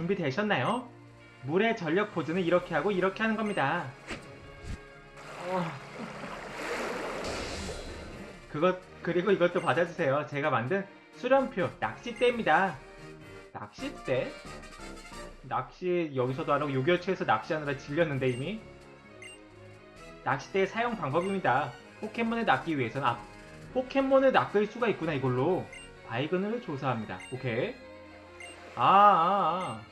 준비되셨나요? 물의 전력 보존은 이렇게 하고 이렇게 하는 겁니다. 어. 그것 그리고 이것도 받아주세요. 제가 만든 수련표 낚싯대입니다. 낚싯대? 낚시 여기서도 하라고 요결처에서 낚시하느라 질렸는데 이미 낚싯대의 사용 방법입니다. 포켓몬을 낚기 위해서는 아 포켓몬을 낚을 수가 있구나 이걸로 바이건을 조사합니다. 오케이 아, 아, 아.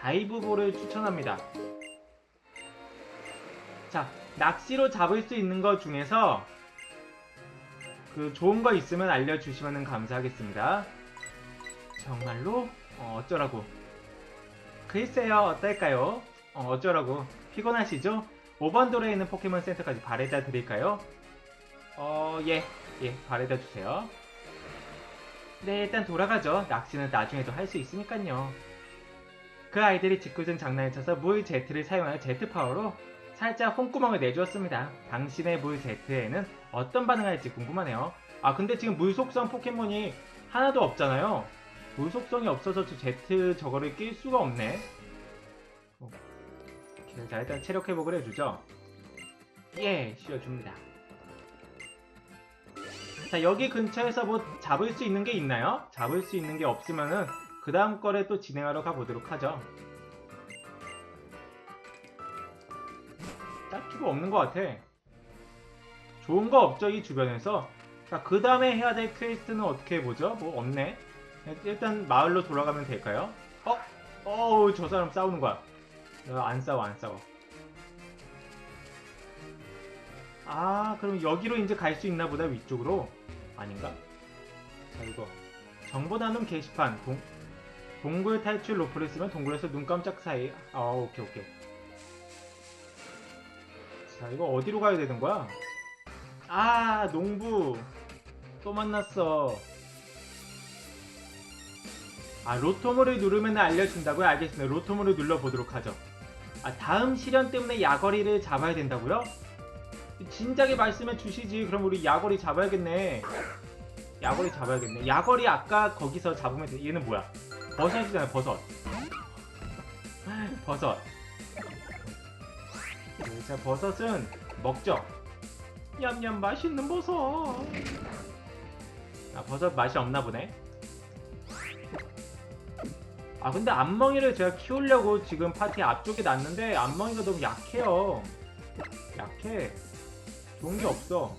다이브볼을 추천합니다. 자 낚시로 잡을 수 있는 것 중에서 그 좋은 거 있으면 알려주시면 감사하겠습니다. 정말로 어, 어쩌라고 글쎄요 어떨까요? 어, 어쩌라고 피곤하시죠? 5번 도로에 있는 포켓몬 센터까지 바래다 드릴까요? 어, 예, 예, 바래다 주세요. 네, 일단 돌아가죠. 낚시는 나중에도 할 수 있으니까요. 그 아이들이 짓궂은 장난을 쳐서 물 제트를 사용하는 제트 파워로 살짝 홍구멍을 내주었습니다. 당신의 물 제트에는 어떤 반응을 할지 궁금하네요. 아, 근데 지금 물 속성 포켓몬이 하나도 없잖아요. 물 속성이 없어서 저 제트 저거를 낄 수가 없네. 어. 자, 일단 체력 회복을 해주죠. 예, 씌워줍니다. 자, 여기 근처에서 뭐 잡을 수 있는 게 있나요? 잡을 수 있는 게 없으면은 그 다음 거를 또 진행하러 가보도록 하죠. 딱히 뭐 없는 것 같아. 좋은 거 없죠, 이 주변에서. 자, 그 다음에 해야 될 퀘스트는 어떻게 해보죠? 뭐 없네. 일단 마을로 돌아가면 될까요? 어? 어우, 저 사람 싸우는 거야. 어, 안 싸워, 안 싸워. 아, 그럼 여기로 이제 갈 수 있나 보다, 위쪽으로. 아닌가? 자, 이거. 정보 나눔 게시판. 동, 동굴 탈출 로프를 쓰면 동굴에서 눈 깜짝 사이. 아, 오케이, 오케이. 자, 이거 어디로 가야 되는 거야? 아, 농부. 또 만났어. 아, 로토모를 누르면 알려준다고요? 알겠습니다. 로토모를 눌러보도록 하죠. 아, 다음 시련 때문에 야거리를 잡아야 된다고요? 진작에 말씀해 주시지. 그럼 우리 야거리 잡아야겠네. 야거리 잡아야겠네. 야거리 아까 거기서 잡으면 돼. 얘는 뭐야? 버섯이잖아, 버섯. 버섯. 네, 자, 버섯은 먹죠. 냠냠 맛있는 버섯. 아, 버섯 맛이 없나 보네. 아, 근데 암멍이를 제가 키우려고 지금 파티 앞쪽에 놨는데 암멍이가 너무 약해요. 약해. 좋은 게 없어.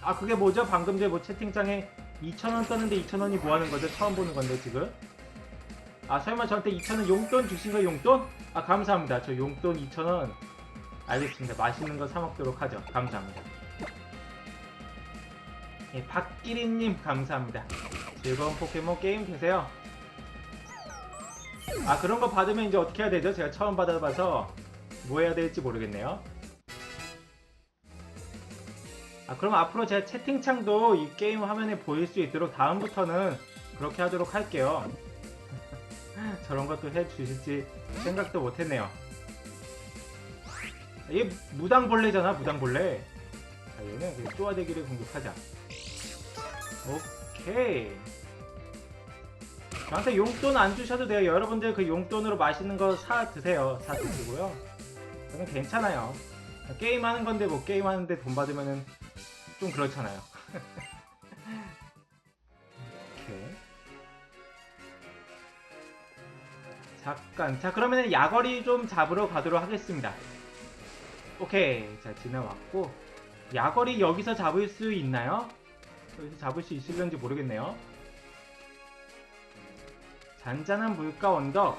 아, 그게 뭐죠? 방금 전에 뭐 채팅창에 2,000원 떴는데 2,000원이 뭐 하는 거죠? 처음 보는 건데, 지금. 아, 설마 저한테 2,000원 용돈 주신 거 용돈? 아, 감사합니다. 저 용돈 2,000원. 알겠습니다. 맛있는 거 사 먹도록 하죠. 감사합니다. 예, 박기린님, 감사합니다. 즐거운 포켓몬 게임 되세요. 아, 그런 거 받으면 이제 어떻게 해야 되죠? 제가 처음 받아봐서 뭐 해야 될지 모르겠네요. 아, 그럼 앞으로 제 채팅창도 이 게임 화면에 보일 수 있도록 다음부터는 그렇게 하도록 할게요. 저런 것도 해주실지 생각도 못했네요. 얘 무당벌레잖아, 무당벌레. 자, 얘는 그 쪼아대기를 공격하자. 오케이. 저한테 용돈 안 주셔도 돼요. 여러분들 그 용돈으로 맛있는 거 사 드세요. 사 드시고요. 저는 괜찮아요. 게임 하는 건데 뭐 게임 하는데 돈 받으면은 좀 그렇잖아요. 오케이. 잠깐. 자, 그러면 야거리 좀 잡으러 가도록 하겠습니다. 오케이. 자, 지나왔고. 야거리 여기서 잡을 수 있나요? 여기서 잡을 수 있을런지 모르겠네요. 잔잔한 물가 언덕.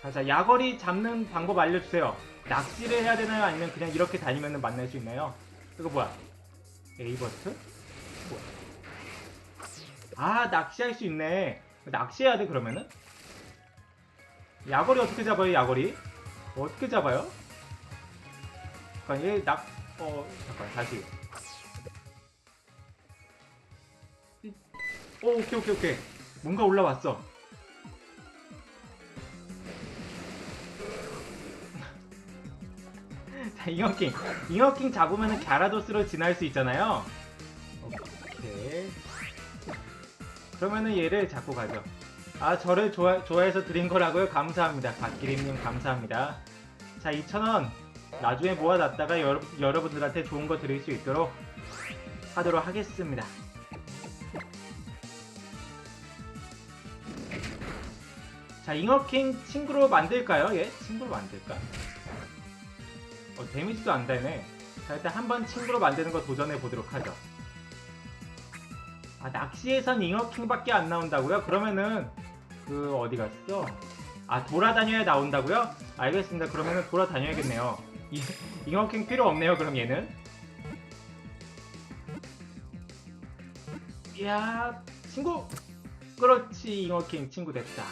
자, 자, 야거리 잡는 방법 알려주세요. 낚시를 해야 되나요? 아니면 그냥 이렇게 다니면 만날 수 있나요? 이거 뭐야? 에이버트? 뭐야? 아, 낚시할 수 있네. 낚시해야 돼, 그러면은? 야거리 어떻게 잡아요, 야거리? 어떻게 잡아요? 잠깐, 얘 낚, 어, 잠깐, 다시. 오, 오케이, 오케이, 오케이. 뭔가 올라왔어. 잉어킹. 잉어킹 잡으면 갸라도스로 지날 수 있잖아요. 오케이. 그러면은 얘를 잡고 가죠. 아, 저를 좋아, 좋아해서 드린 거라고요? 감사합니다. 갓기림님 감사합니다. 자, 2,000원. 나중에 모아놨다가 여러, 여러분들한테 좋은 거 드릴 수 있도록 하도록 하겠습니다. 자, 잉어킹 친구로 만들까요? 얘? 친구로 만들까? 어, 데미지도 안 되네. 자, 일단 한 번 친구로 만드는 거 도전해 보도록 하죠. 아, 낚시에선 잉어킹밖에 안 나온다고요? 그러면은, 그, 어디 갔어? 아, 돌아다녀야 나온다고요? 알겠습니다. 그러면은 돌아다녀야겠네요. 이, 잉어킹 필요 없네요, 그럼 얘는. 이야, 친구! 그렇지, 잉어킹 친구 됐다.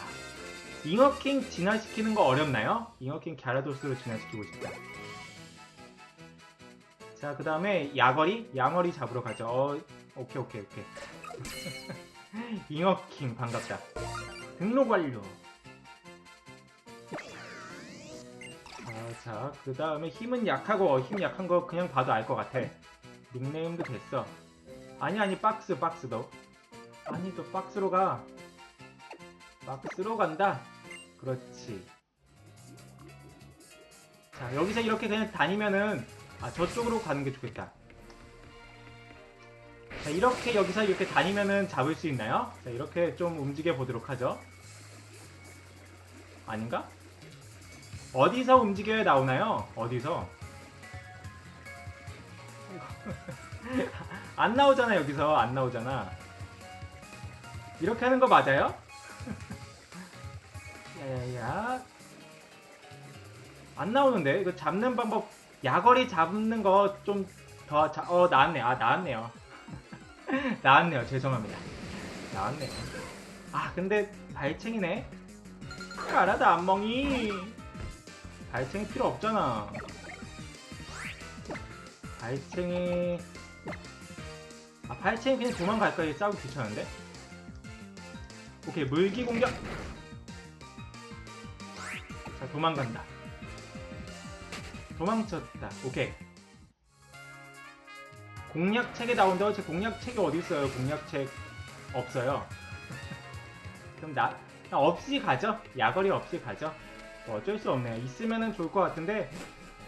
잉어킹 진화시키는 거 어렵나요? 잉어킹 갸라도스로 진화시키고 싶다. 자, 그 다음에 야거리? 양어리 잡으러 가죠. 어, 오케이, 오케이, 오케이. 잉어킹 반갑다. 등록 완료. 자, 자, 그 다음에 힘은 약하고 어, 힘 약한 거 그냥 봐도 알 것 같아. 닉네임도 됐어. 아니, 아니, 박스, 박스 도. 아니, 또 박스로 가. 박스로 간다. 그렇지. 자, 여기서 이렇게 그냥 다니면은, 아, 저쪽으로 가는 게 좋겠다. 자, 이렇게 여기서 이렇게 다니면은 잡을 수 있나요? 자, 이렇게 좀 움직여 보도록 하죠. 아닌가? 어디서 움직여야 나오나요? 어디서? 안 나오잖아, 여기서. 안 나오잖아. 이렇게 하는 거 맞아요? 야야야. 안 나오는데? 이거 잡는 방법, 야거리 잡는 거 좀 더, 자, 어, 나왔네. 아, 나왔네요. 나왔네요. 죄송합니다. 나왔네요. 아, 근데 발챙이네? 가라다, 안멍이. 발챙이 필요 없잖아. 발챙이. 아, 발챙이 그냥 도망갈 거야. 싸우기 귀찮은데? 오케이, 물기 공격. 자, 도망간다. 도망쳤다. 오케이. 공략책에 나온다고 제 공략책이 어디 있어요? 공략책 없어요. 그럼 나, 나 없이 가죠? 야거리 없이 가죠? 뭐 어쩔 수 없네요. 있으면은 좋을 것 같은데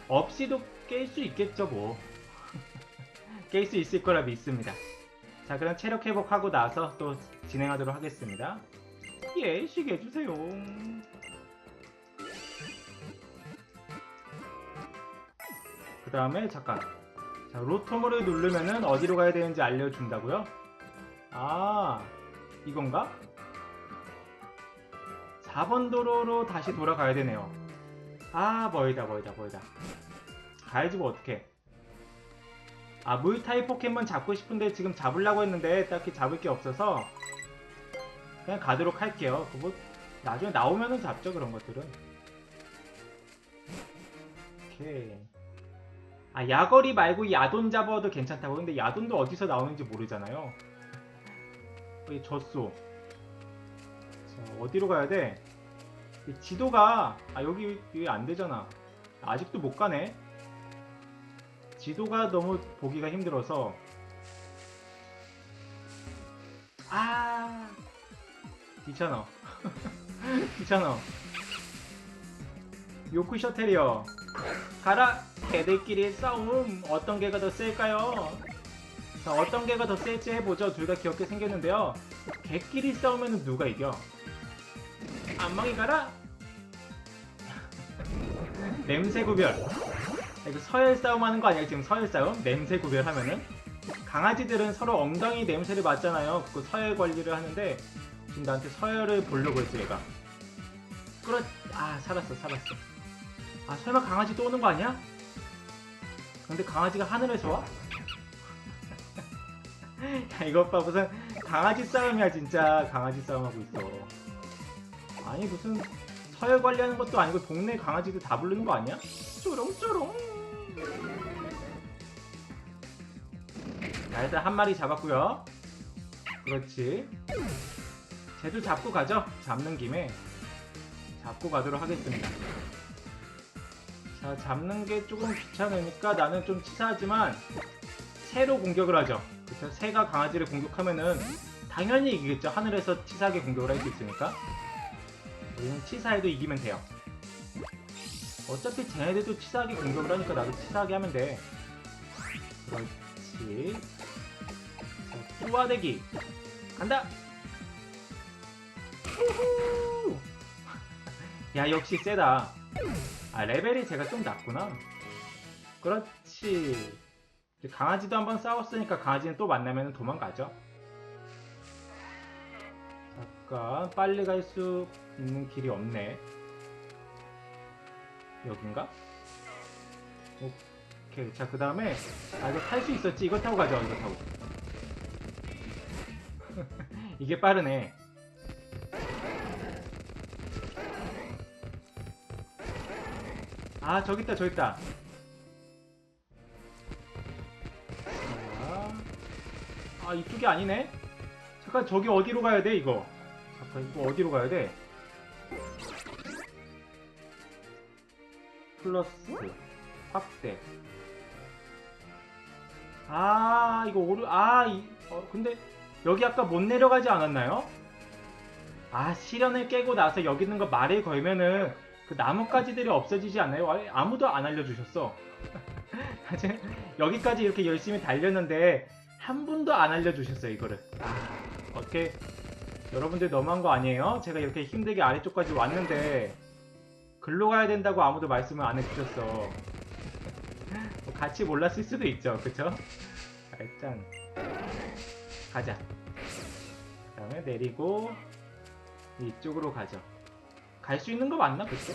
없이도 깰 수 있겠죠 뭐. 깰 수 있을 거라 믿습니다. 자 그럼 체력 회복하고 나서 또 진행하도록 하겠습니다. 예, 쉬게 해주세요. 그 다음에 잠깐. 자, 로토모를 누르면은 어디로 가야 되는지 알려준다고요? 아 이건가? 4번 도로로 다시 돌아가야 되네요. 아 멀다 멀다 멀다. 가야지 뭐 어떡해. 아 물타입 포켓몬 잡고 싶은데 지금 잡으려고 했는데 딱히 잡을 게 없어서 그냥 가도록 할게요. 그거 나중에 나오면은 잡죠 그런 것들은. 오케이 아 야거리 말고 야돈 잡아도 괜찮다고? 근데 야돈도 어디서 나오는지 모르잖아요. 여기 젖소. 자 어디로 가야 돼? 이 지도가 아 여기 안 되잖아. 아직도 못 가네. 지도가 너무 보기가 힘들어서. 아 귀찮아. 귀찮아. 요쿠셔 테리어. 가라 개들끼리 싸움 어떤 개가 더 셀까요? 자 어떤 개가 더 셀지 해보죠. 둘 다 귀엽게 생겼는데요. 개끼리 싸우면 누가 이겨? 안망이 가라? 냄새 구별. 아, 이거 서열 싸움 하는 거 아니야? 지금 서열 싸움? 냄새 구별 하면은? 강아지들은 서로 엉덩이 냄새를 맡잖아요. 그거 서열 관리를 하는데 지금 나한테 서열을 보려고 했어 얘가. 끌어 아 살았어 살았어. 아 설마 강아지 또 오는 거 아니야? 근데 강아지가 하늘에서 와? 야 이것 봐 무슨 강아지 싸움이야 진짜. 강아지 싸움하고 있어. 아니 무슨 서열 관리하는 것도 아니고 동네 강아지들 다 부르는 거 아니야? 쪼롱쪼롱 자 일단 한 마리 잡았고요. 그렇지. 쟤도 잡고 가죠? 잡는 김에. 잡고 가도록 하겠습니다 자 잡는 게 조금 귀찮으니까 나는 좀 치사하지만 새로 공격을 하죠 그쵸 새가 강아지를 공격하면은 당연히 이기겠죠. 하늘에서 치사하게 공격을 할 수 있으니까. 우리는 치사해도 이기면 돼요. 어차피 쟤네들도 치사하게 공격을 하니까 나도 치사하게 하면 돼. 그렇지. 자, 뚜와대기. 간다! 우후! 야, 역시 세다. 아, 레벨이 제가 좀 낮구나. 그렇지. 강아지도 한번 싸웠으니까 강아지는 또 만나면 도망가죠. 잠깐, 빨리 갈 수 있는 길이 없네. 여긴가? 오케이. 자, 그 다음에, 아, 이거 탈 수 있었지. 이거 타고 가죠, 이거 타고. 이게 빠르네. 아, 저기 있다, 저기 있다. 자. 아, 이쪽이 아니네? 잠깐, 저기 어디로 가야 돼, 이거? 잠깐, 이거 어디로 가야 돼? 플러스, 확대. 아, 이거 오르, 아, 이, 어, 근데, 여기 아까 못 내려가지 않았나요? 아, 시련을 깨고 나서 여기 있는 거 말을 걸면은, 그 나뭇가지들이 없어지지? 아니, 아무도 안 알려주셨어. 사실 여기까지 이렇게 열심히 달렸는데 한 분도 안 알려주셨어요 이거를. 아, 어떻게 여러분들 너무한 거 아니에요? 제가 이렇게 힘들게 아래쪽까지 왔는데 글로 가야 된다고 아무도 말씀을 안 해주셨어. 뭐 같이 몰랐을 수도 있죠, 그쵸? 자, 일단 가자. 그 다음에 내리고 이쪽으로 가죠. 갈 수 있는 거 맞나 그때?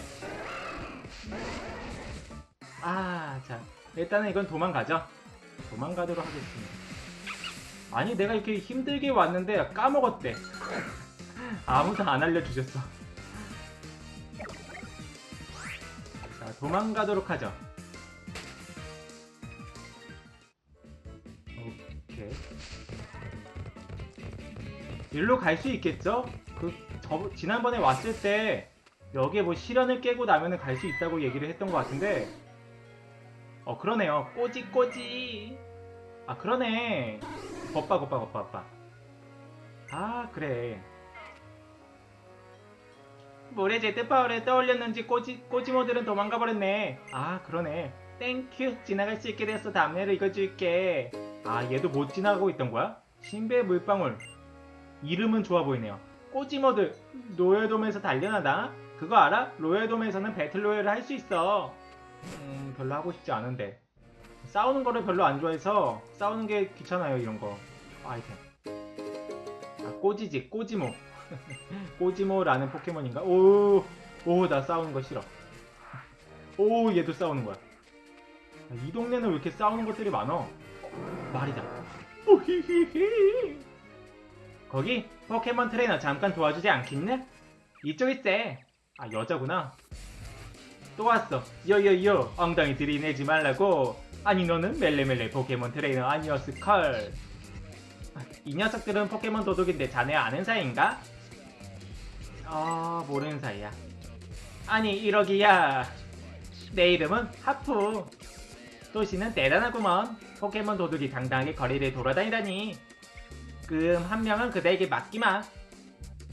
아, 자 일단은 이건 도망가죠. 도망가도록 하겠습니다. 아니 내가 이렇게 힘들게 왔는데 까먹었대. 아무도 안 알려주셨어. 자 도망가도록 하죠. 오케이. 일로 갈 수 있겠죠? 그 저, 지난번에 왔을 때 여기에 뭐 시련을 깨고 나면은 갈 수 있다고 얘기를 했던 것 같은데. 어 그러네요. 꼬지 꼬지. 아 그러네. 겉바 겉바 겉바 겉바 아 그래. 모래 제트 파워를 떠올렸는지 꼬지 꼬지모들은 도망가 버렸네. 아 그러네. 땡큐 지나갈 수 있게 됐어. 다음에도 이거 줄게. 아 얘도 못 지나가고 있던 거야? 신비의 물방울. 이름은 좋아 보이네요. 꼬지모드 로열돔에서 단련하다 그거 알아? 로열돔에서는 배틀로열을 할 수 있어. 음 별로 하고 싶지 않은데. 싸우는 거를 별로 안 좋아해서 싸우는 게 귀찮아요 이런 거. 아이템. 아 꼬지지 꼬지모. 꼬지모라는 포켓몬인가? 오 오 나 싸우는 거 싫어. 오 얘도 싸우는 거야. 아, 이 동네는 왜 이렇게 싸우는 것들이 많어? 말이다. 오히히히 거기 포켓몬 트레이너 잠깐 도와주지 않겠냐? 이쪽 있대. 아 여자구나. 또 왔어. 요요요 엉덩이 들이내지 말라고. 아니 너는 멜레멜레 포켓몬 트레이너 아니었을걸. 이 녀석들은 포켓몬 도둑인데 자네 아는 사이인가? 아 모르는 사이야. 아니 이러기야. 내 이름은 하프. 도시는 대단하구먼. 포켓몬 도둑이 당당하게 거리를 돌아다니다니. 끔한 명은 그대에게 맡기마.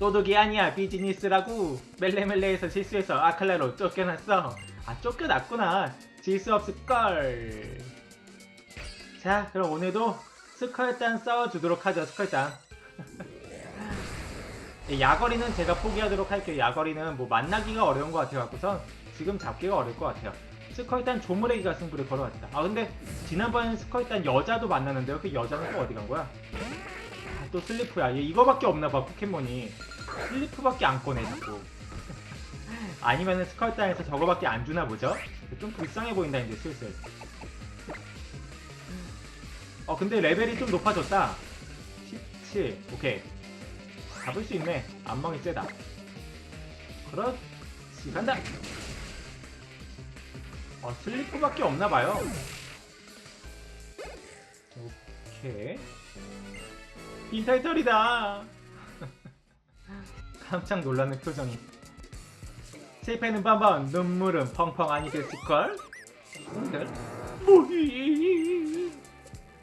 도둑이 아니야 비즈니스라고 멜레멜레에서 실수해서 아칼라로 쫓겨났어. 아 쫓겨났구나. 질 수 없을걸. 자 그럼 오늘도 스컬단 싸워주도록 하죠 스컬단. 야거리는 제가 포기하도록 할게요. 야거리는 뭐 만나기가 어려운 것 같아갖고선 지금 잡기가 어려울 것 같아요. 스컬단 조무레기가 승부를 걸어왔다. 아 근데 지난번엔 스컬단 여자도 만났는데요. 그 여자는 또 어디 간 거야? 아, 또 슬리프야. 얘 이거밖에 없나봐 포켓몬이. 슬리프밖에 안 꺼내 자꾸. 아니면은 스컬단에서 저거밖에 안 주나 보죠? 좀 불쌍해 보인다 이제 슬슬. 어 근데 레벨이 좀 높아졌다. 17. 오케이. 잡을 수 있네. 안멍이 세다. 그렇지. 간다. 어 슬리프밖에 없나 봐요. 오케이. 빈탈털이다. 깜짝 놀라는 표정이. 실패는 반반, 눈물은 펑펑 아니겠을걸? 형들? 뭐이?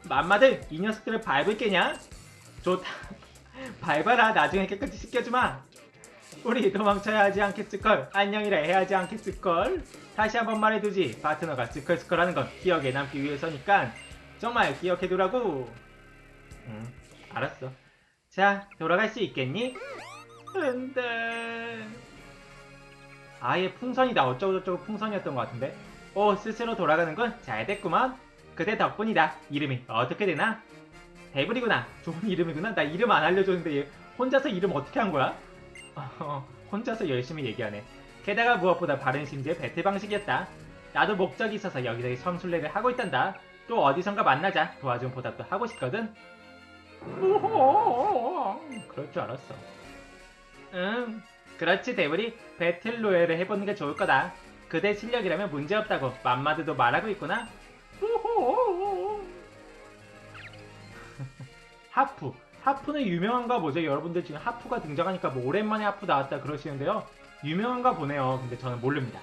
맘마들, 이 녀석들을 밟을 게냐? 좋다. 밟아라 나중에 깨끗이 씻겨주마 우리 도망쳐야 하지 않겠을걸 안녕이라 해야 하지 않겠을걸 다시 한번 말해두지 파트너가 스컬스컬 하는 건 기억에 남기 위해서니까 정말 기억해두라고 응 알았어 자 돌아갈 수 있겠니? 안돼 아예 풍선이다 어쩌고저쩌고 풍선이었던 것 같은데? 오 스스로 돌아가는군 잘 됐구먼. 그대 덕분이다. 이름이 어떻게 되나? 데블이구나. 좋은 이름이구나. 나 이름 안 알려줬는데 얘 혼자서 이름 어떻게 한 거야? 어, 혼자서 열심히 얘기하네. 게다가 무엇보다 바른 심지의 배틀 방식이었다. 나도 목적이 있어서 여기저기 섬술래를 하고 있단다. 또 어디선가 만나자. 도와준 보답도 하고 싶거든. 그럴 줄 알았어 응 그렇지 데블이 배틀 로얄을 해보는 게 좋을 거다 그대 실력이라면 문제없다고 맘마드도 말하고 있구나 하프. 하프는 유명한가 보죠. 여러분들 지금 하프가 등장하니까 뭐 오랜만에 하프 나왔다 그러시는데요. 유명한가 보네요. 근데 저는 모릅니다.